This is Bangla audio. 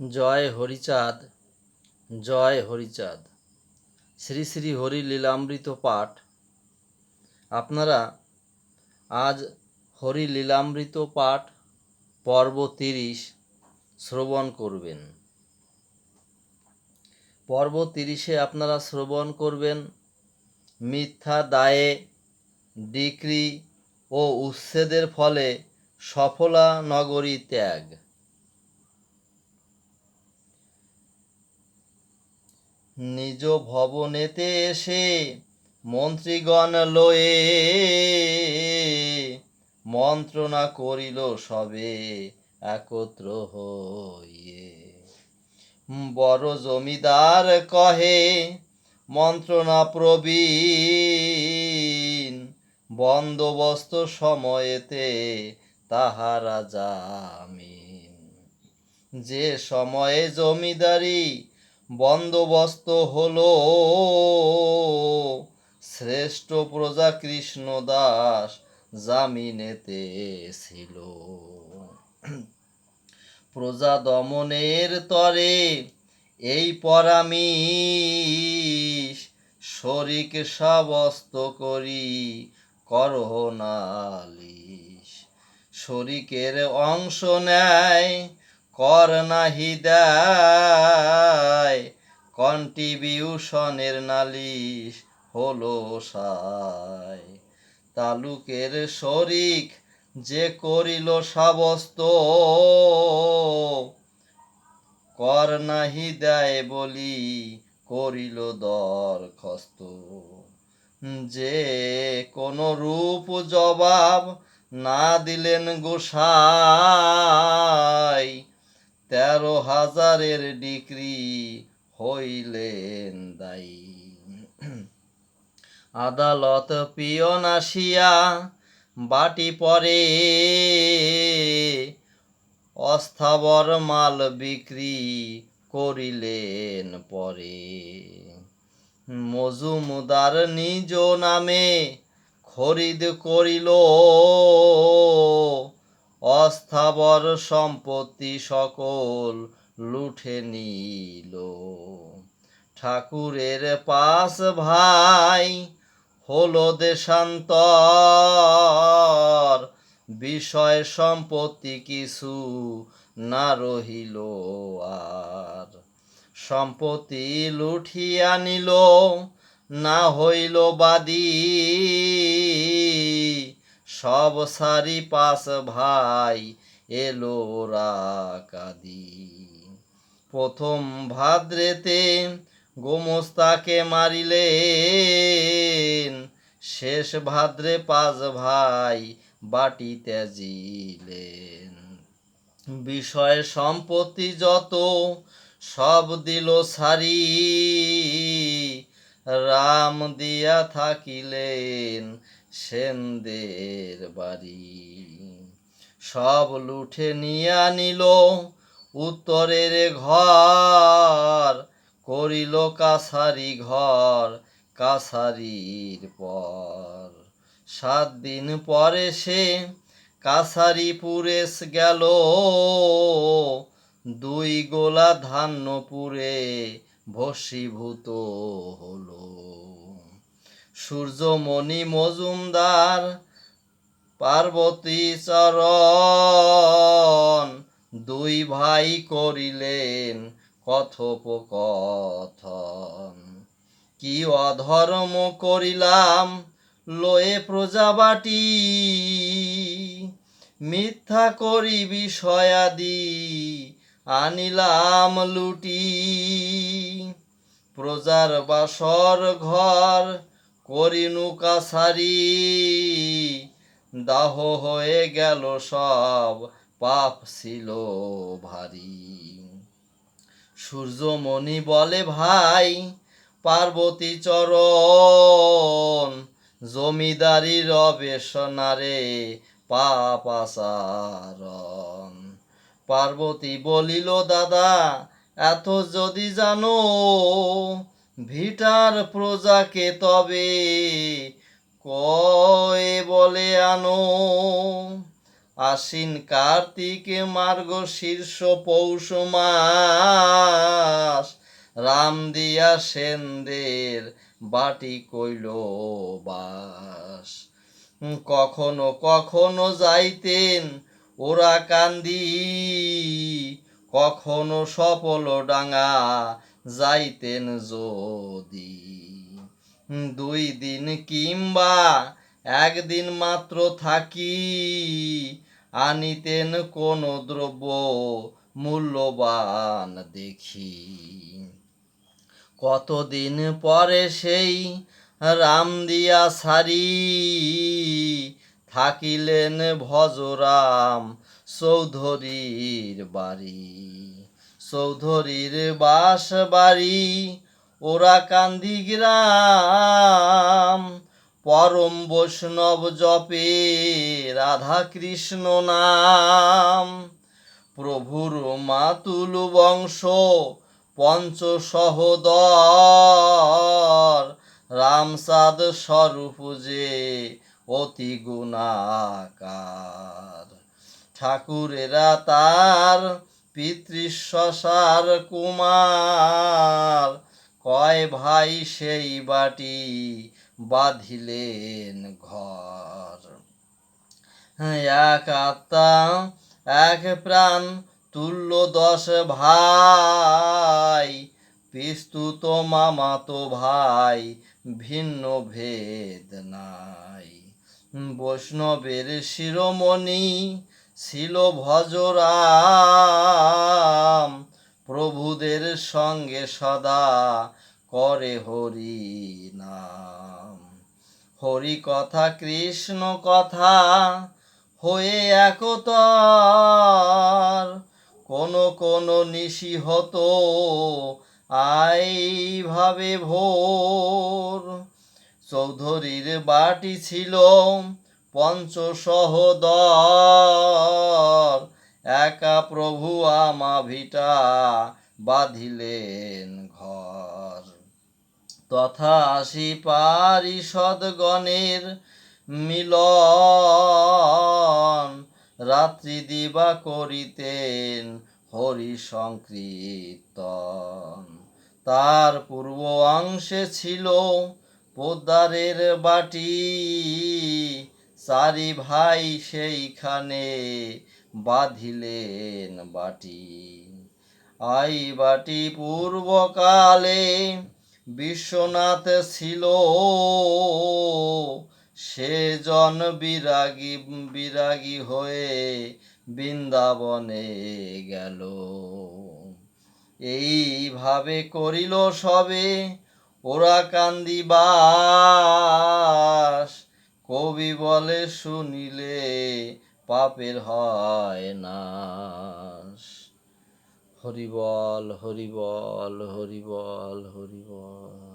জয় হরিচাঁদ জয় হরিচাঁদ। শ্রী শ্রী হরি লীলামৃত পাঠ। আপনারা আজ হরি লীলামৃত পাঠ পর্ব তিরিশ শ্রবণ করবেন। পর্ব তিরিশে আপনারা শ্রবণ করবেন মিথ্যা দায়ে, ডিক্রি ও উচ্ছেদের ফলে সফলা নগরী ত্যাগ। নিজ ভবনেতে এসে মন্ত্রীগণ লয়ে মন্ত্রণা করিল সবে একত্র হইয়ে। বড় জমিদার কহে, মন্ত্রণা প্রবীণ, বন্দোবস্ত সময়েতে তাহারা জামিন। যে সময়ে জমিদারি বন্দোবস্ত হলো। শ্রেষ্ঠ প্রজা কৃষ্ণ দাস জামিনেতে ছিল। প্রজা দমনের তরে এই পরামিষ শরিক সাবস্ত করি করহ নালিশ। শরিকের অংশ নেয় কর নাহি দেয় কন্ট্রিবিউশনের নালিশ হলো সায়। তালুকের শরিক যে করিল সাবস্ত কর নাহি দেয় বলি করিল দরখাস্ত। যে কোন রূপ জবাব না দিলেন গোসাই তেরো হাজারের ডিগ্রি হইলেন দায়ী। আদালত পিয়ন আসিয়া বাটি পরে অস্থাবর মাল বিক্রি করিলেন পরে। মজুমদার নিজ নামে খরিদ করিল অস্থাবর সম্পত্তি সকল লুঠে নিল। ঠাকুরের পাশ ভাই হলো দেশান্তর, বিষয় সম্পত্তি কিছু না রহিল আর। সম্পত্তি লুঠিয়া নিল, না হইল বাদী সব সারি পাশ ভাই এলো কাদি প্রথম ভাদ্রেতে গোমস্তাকে মারিলেন, শেষ ভাদ্রে পাঁচ ভাই বাটি ত্যাজিলেন। বিষয় সম্পত্তি যত সব দিল সারি, রাম দিয়া থাকিলেন সেনদের বাড়ি। সব লুঠে নিয়া নিল, উত্তরের ঘর। করিল কাছারি ঘর, কাছারির পর। সাত দিন পরে সে কাছারি পুরেশ গেল। দুই গোলা ধান্যপুরে ভস্মীভূত হলো। সূর্যমণি মজুমদার, পার্বতী চরণ, দুই ভাই করিলেন কথোপকথন। কি অধর্ম করিলাম, লয়ে প্রজাবাটি। মিথ্যা করি বিষয়াদি আনিলাম লুটি। প্রজার বাসর ঘর করিনু কাছারি, দাহ হয়ে গেল সব, পাপ ছিল ভারী। সূর্যমণি বলে, ভাই, পার্বতী চরণ, জমিদারি রবে সোনারে, পাপ আসারণ পার্বতী বলিল, দাদা, এত যদি জানো ভিটার প্রজাকে তবে কয়ে বলে আনো? আশ্বিন কার্তিক মার্গ শীর্ষ পৌষ মাস। রাম দিয়া সেনদের বাটি কইল বাস। কখনো কখনো যাইতেন ওরা কান্দি। কখনো সফল ডাঙা যাইতেন যদি। দুই দিন কিংবা একদিন মাত্র থাকি, আনিতেন কোন দ্রব্য মূল্যবান দেখি। কতদিন পরে সেই রাম দিয়া সারি, থাকিলেন ভজরাম চৌধুরীর বাড়ি। চৌধুরীর বাস বাড়ি, ওরা কান্দি গ্রাম। পরম বৈষ্ণব জপে রাধা কৃষ্ণ নাম। প্রভুর মাতুল বংশ পঞ্চ সহদর রামসাদ স্বরূপ যে অতি গুণাকার। ঠাকুরেরা তার পিতৃশ্বসার কুমার, কয় ভাই সেই বাটি বাঁধিলেন ঘর। এক আত্মা, এক প্রাণ, তুল্য দশ ভাই পিস্তুত মামাতো ভাই, ভিন্ন ভেদ নাই। বৈষ্ণবের শিরোমণি ছিল ভজরাম। প্রভুদের সঙ্গে সদা করে হরি নাম। হরি কথা, কৃষ্ণ কথা হয়ে একতর। কোন কোন নিশি হতো আই ভাবে ভোর। চৌধুরীর বাটি ছিল পঞ্চ একা প্রভু আমা ভিটা বাঁধিলেন ঘর। তথা আসি পারিষদ গণের মিলন, রাত্রি দিবা করিতেন হরি সংকীর্তন তার পূর্ব অংশে ছিল পোদ্দারের বাটি চারি ভাই সেইখানে বাঁধিলেন বাটি। আই বাটি পূর্বকালে বিশ্বনাথ ছিল। সে জন বিরাগী বিরাগী হয়ে বৃন্দাবনে গেল। এইভাবে করিল সবে ওরা কান্দিবাস। কবি বলে শুনিলে পাপের হয় নাশ। হরিবল হরিবল হরিবল হরিবল